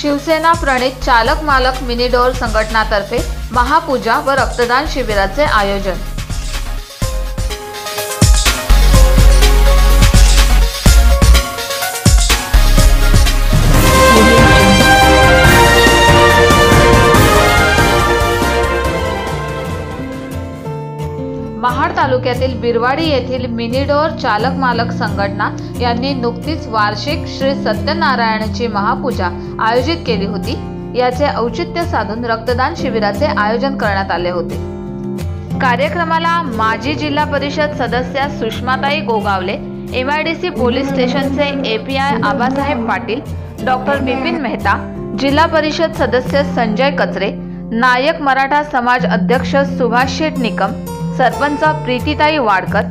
शिवसेना प्रणित चालक मालक मिनी संघटनातर्फे महापूजा व रक्तदान शिबिराचे आयोजन तालुक्यातील बिरवाडी येथील मिनीडोर चालक मालक संघटना यांनी नुकतीच वार्षिक श्री सत्यनारायणची महापूजा आयोजित केली होती. याचे औचित्य साधून रक्तदान शिबिराचे आयोजन करण्यात आले होते. कार्यक्रमाला माजी जिल्हा परिषद सदस्या सुषमाताई Gogawale M I D C police स्टेशनचे एपीआय आबासाहेब पाटील डॉक्टर बिपिन मेहता जिल्हा परिषद सदस्य संजय कचरे नायक मराठा समाज अध्यक्ष सुभाष शेठ निकम सरपंच प्रीतीताई वाडकर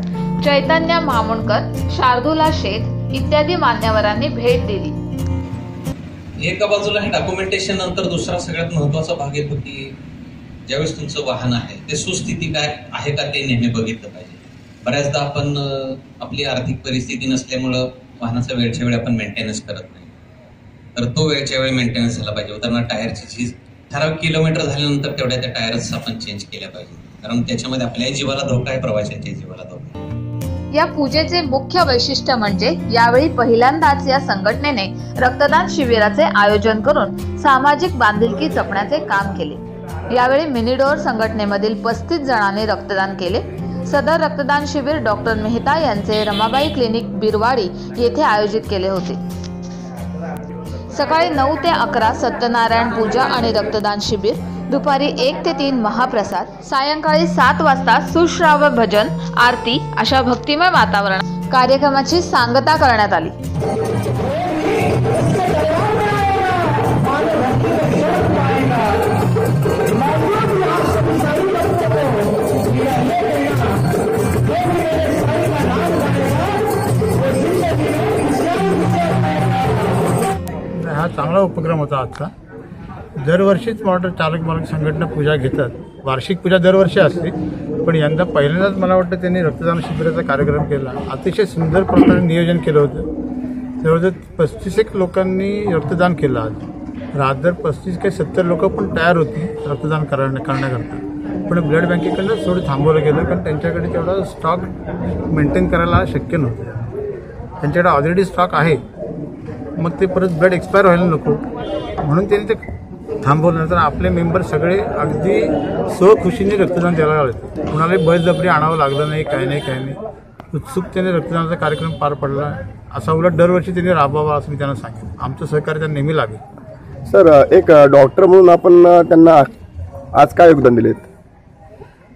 चैतन्य मामुणकर शार्दुला शेठ इत्यादी मान्यवरांनी भेट दिली. एका बाजूला हे डॉक्युमेंटेशन नंतर दुसरा सगळ्यात महत्त्वाचा भाग येतो की ज्यावेळेस तुमचं वाहन आहे ते सुस्थिती काय आहे का ते नेहमी बघितलं पाहिजे. बऱ्याचदा आपण आपली आर्थिक परिस्थिती नसल्यामुळं वाहनाचा वेळच्या वेळी आपण मेंटेनन्स करत नाही. तर तो वेळच्या वेळी मेंटेनन्स झाला पाहिजे. उदाहरणार्थ टायरची चीज ठराविक किलोमीटर झाल्यानंतर तेवढ्या त्या टायरच आपण चेंज केल्या पाहिजे. कारण त्याच्यामध्ये आपल्याही जीवाला धोका आहे प्रवाशांच्या जीवाला धोका या पूजेचे मुख्य वैशिष्ट्य म्हणजे यावेळी पहिल्यांदाच या संघटनेने रक्तदान शिबिराचे आयोजन करून सामाजिक बांधिलकी जपण्याचे काम केले. यावेळी मिनिडोर संघटनेमधील पस्तीस जणांनी रक्तदान केले. सदर रक्तदान शिबिर डॉक्टर मेहता यांचे रमाबाई क्लिनिक बिरवाडी येथे आयोजित केले होते. सकाळी नऊ ते अकरा सत्यनारायण पूजा आणि रक्तदान शिबिर दुपारी एक ते तीन महाप्रसाद सायंकाळी सात वाजता सुश्राव्य भजन आरती अशा भक्तिमय वातावरणात कार्यक्रमाची सांगता करण्यात आली. हा चांगला उपक्रम होता आजचा. दरवर्षीच मोटर चालक मालक संघटना पूजा घेतात. वार्षिक पूजा दरवर्षी असते. पण यंदा पहिल्यांदाच मला वाटतं त्यांनी रक्तदान शिबिराचा कार्यक्रम केला. अतिशय सुंदर प्रकारे नियोजन केलं होतं. जवळजवळ पस्तीस एक लोकांनी रक्तदान केलं आज. रादर पस्तीस काही सत्तर लोक पण तयार होती रक्तदान करण्या करण्याकरता. पण ब्लड बँकेकडनं थोडं थांबवलं गेलं कारण त्यांच्याकडे तेवढा स्टॉक मेंटेन करायला शक्य नव्हतं. त्यांच्याकडे ऑलरेडी स्टॉक आहे. मग ते परत ब्लड एक्सपायर व्हायला नको. म्हणून त्यांनी ते थांबवलं नंतर आपले मेंबर सगळे अगदी स्वखुशीने रक्तदान द्यायला लागले. कुणालाही बळजबरी आणावं लागलं नाही काय नाही काय नाही. उत्सुकतेने रक्तदानाचा कार्यक्रम पार पडला. असा उलट दरवर्षी त्यांनी राबवावा असं मी त्यांना सांगेन. आमचं सहकार्य त्यांना नेहमी लागेल. सर एक डॉक्टर म्हणून आपण त्यांना आज काय योगदान दिलेत?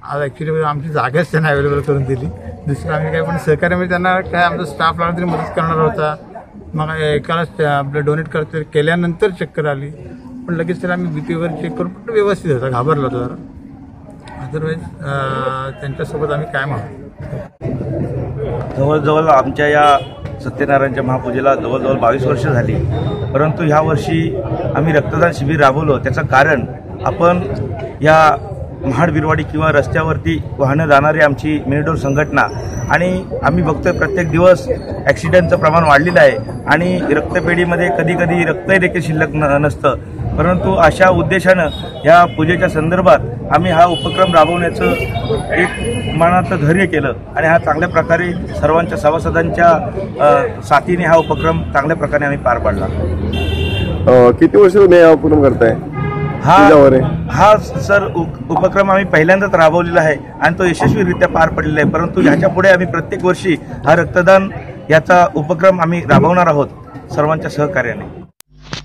आज ॲक्च्युली आमची जागाच त्यांना अवेलेबल करून दिली. दुसरं आम्ही काय पण सहकार्यामध्ये त्यांना काय आमचा स्टाफ लागला तरी मदत करणार होता. मग एकाला आपलं डोनेट करते केल्यानंतर चक्कर आली. पण लगेच त्याला आम्ही बी वगैरे चेक करून पण व्यवस्थित होता घाबरला होता जरा. अदरवाईज त्यांच्यासोबत आम्ही कायम आहोत. जवळजवळ आमच्या या सत्यनारायणच्या महापूजेला जवळजवळ बावीस वर्ष झाली. परंतु ह्या वर्षी आम्ही रक्तदान शिबिर राबवलं. त्याचं कारण आपण या महाड बिरवाडी किंवा रस्त्यावरती वाहनं जाणारी आमची मिनिडोर संघटना आणि आम्ही बघतोय प्रत्येक दिवस ॲक्सिडेंटचं प्रमाण वाढलेलं आहे. आणि रक्तपेढीमध्ये कधी कधी रक्तही देखील शिल्लक न नसतं. परंतु अशा उद्देशानं या पूजेच्या संदर्भात आम्ही हा उपक्रम राबवण्याचं एक मनाचं धैर्य केलं आणि हा चांगल्या प्रकारे सर्वांच्या सभासदांच्या साथीने हा उपक्रम चांगल्या प्रकारे आम्ही पार पाडला. किती वर्ष तुम्ही हा उपक्रम करताय? हा. हा सर उप- उपक्रम आम्ही पहिल्यांदाच राबवलेला आहे आणि तो यशस्वीरित्या पार पडलेला आहे. परंतु ह्याच्या पुढे आम्ही प्रत्येक वर्षी हा रक्तदान याचा उपक्रम आम्ही राबवणार आहोत सर्वांच्या सहकार्याने.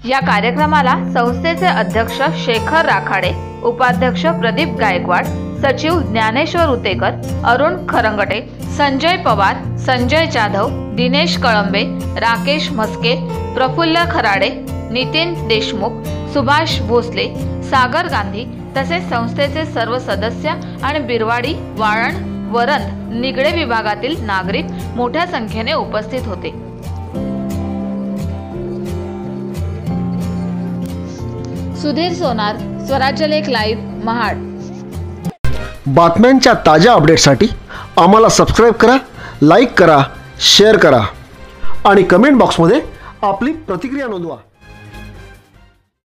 या कार्यक्रमाला संस्थेचे अध्यक्ष शेखर राखाडे उपाध्यक्ष प्रदीप गायकवाड सचिव ज्ञानेश्वर उतेकर अरुण खरंगटे संजय पवार संजय जाधव दिनेश कळंबे राकेश म्हस्के प्रफुल्ल खराडे नितीन देशमुख सुभाष भोसले सागर गांधी तसेच संस्थेचे सर्व सदस्य आणि बिरवाडी वाळण वरंद निगडे विभागातील नागरिक मोठ्या संख्येने उपस्थित होते. सुधीर सोनार स्वराज्य लेख लाईव्ह महाड. बातम्यांच्या ताज्या अपडेटसाठी आम्हाला सबस्क्राईब करा लाईक करा शेअर करा. आणि कमेंट बॉक्समध्ये आपली प्रतिक्रिया नोंदवा.